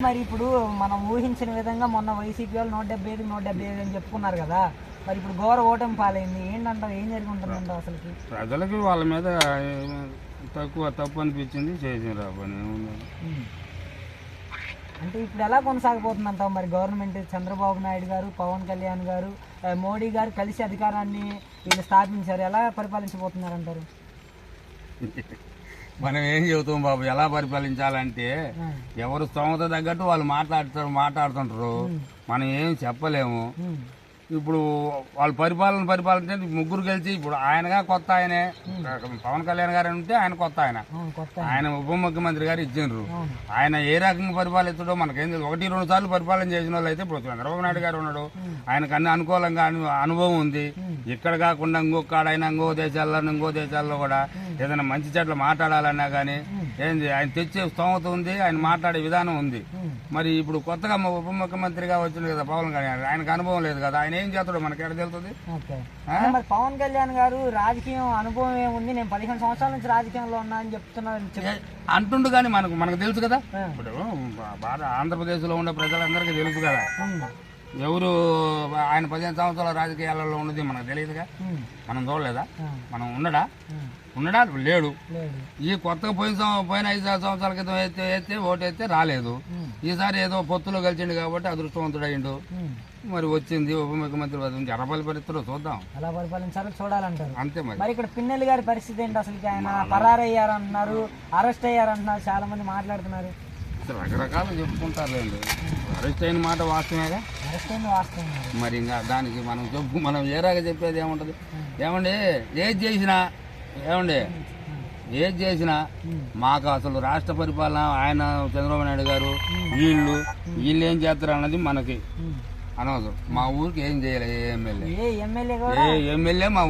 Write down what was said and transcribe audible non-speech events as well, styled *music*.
మరి ఇప్పుడు మనం ఊహించిన విధంగా మొన్న వైసీపీ వాళ్ళు నూట డెబ్బై ఐదు నూట డెబ్బై ఐదు అని చెప్పుకున్నారు కదా. మరి ఇప్పుడు ఘోర ఓటమి పాలైంది. ఏంటంటావు ఏం జరిగి అసలుకి? ప్రజలకి వాళ్ళ మీద తక్కువ తప్పు అనిపించింది చేసిన పని. అంటే ఇప్పుడు ఎలా కొనసాగబోతుందంటావు మరి గవర్నమెంట్? చంద్రబాబు నాయుడు గారు పవన్ కళ్యాణ్ గారు మోడీ గారు కలిసి అధికారాన్ని వీళ్ళు స్థాపించారు. ఎలా పరిపాలించబోతున్నారు అంటారు? *laughs* మనం ఏం చెబుతాం బాబు? ఎలా పరిపాలించాలంటే ఎవరు స్తోమత తగ్గట్టు వాళ్ళు మాట్లాడుతారు మాట్లాడుతుంటారు. మనం ఏం చెప్పలేము. ఇప్పుడు వాళ్ళు పరిపాలన పరిపాలన ముగ్గురు కలిసి ఇప్పుడు ఆయనగా కొత్త ఆయనే. పవన్ కళ్యాణ్ గారు ఉంటే ఆయన కొత్త ఆయన. ఆయన. ఉప ముఖ్యమంత్రి గారు ఇచ్చిండ్రు. అవును. ఆయన ఏ రకంగా పరిపాలించడో మనకేం తెలుసు ఒకటి రెండు సార్లు పరిపాలన చేసిన వాళ్ళు అయితే ఇప్పుడు చంద్రబాబు నాయుడు గారు ఉన్నాడు. ఆయనకు అన్ని అనుకూలంగా అను- అనుభవం ఉంది. ఇక్కడ కాకుండా ఇంకొక కాడైనా ఇంకో దేశాల్లో ఇంకో దేశాల్లో కూడా ఏదైనా మంచి చెట్లు మాట్లాడాలన్నా కానీ ఏంది ఆయన తెచ్చే స్తోమత ఉంది ఆయన మాట్లాడే విధానం ఉంది. మరి ఇప్పుడు కొత్తగా ఉప ముఖ్యమంత్రిగా వచ్చింది కదా పవన్ కళ్యాణ్ ఆయనకు అనుభవం లేదు కదా ఆయన ఏం చేస్తాడో మనకి ఎక్కడ తెలుస్తుంది? పవన్ కళ్యాణ్ గారు రాజకీయం అనుభవం ఏముంది? నేను పదిహేను సంవత్సరాల నుంచి రాజకీయంలో ఉన్నా అని చెప్తున్నారు చెప్- అంటుండు కానీ మనకు మనకు తెలుసు కదా. ఇప్పుడు బాగా ఆంధ్రప్రదేశ్లో ఉండే ప్రజలందరికీ తెలుసు కదా. ఎవరు ఆయన పదిహేను సంవత్సరాల రాజకీయాలలో ఉన్నది మనకు తెలియదుగా. మనం చూడలేదా? మనం ఉండడా ఉండడా లేడు. ఈ కొత్తగా పోయిన పోయిన ఐదు సంవత్సరాల క్రితం అయితే అయితే ఓటు అయితే రాలేదు ఈసారి ఏదో పొత్తులో కలిసిండు కాబట్టి అదృష్టవంతుడయిండు. ఉమ్. మరి వచ్చింది ఉప ముఖ్యమంత్రి పదవి నుంచి. ఎర్రపల్లి పరిస్థితులు చూద్దాం. ఎలా పరిపాలించాలో చూడాలంటారు. అంతే మరి. మరి ఇక్కడ పిన్నెల్లి గారి పరిస్థితి ఏంటి అసలు ఆయన పరారయ్యారంటున్నారు అరెస్ట్ అయ్యారంటున్నారు చాలా మంది మాట్లాడుతున్నారు రకరకాలు చెప్పుకుంటారులేండి. అరెస్ట్ అయిన మాట వాస్తవేగా మరి. ఇంకా దానికి మనం చెప్పు మనం ఏరాగా చెప్పేది ఏముంటది? ఏమండి ఏది చేసినా ఏమండి ఏది చేసినా మాకు అసలు రాష్ట్ర పరిపాలన ఆయన చంద్రబాబు నాయుడు గారు వీళ్ళు వీళ్ళు ఏం చేస్తారు అన్నది మనకి. అనవసరం. మా ఊరికి ఏం చేయాలి? ఏ ఎమ్మెల్యే? ఏ ఎమ్మెల్యే మా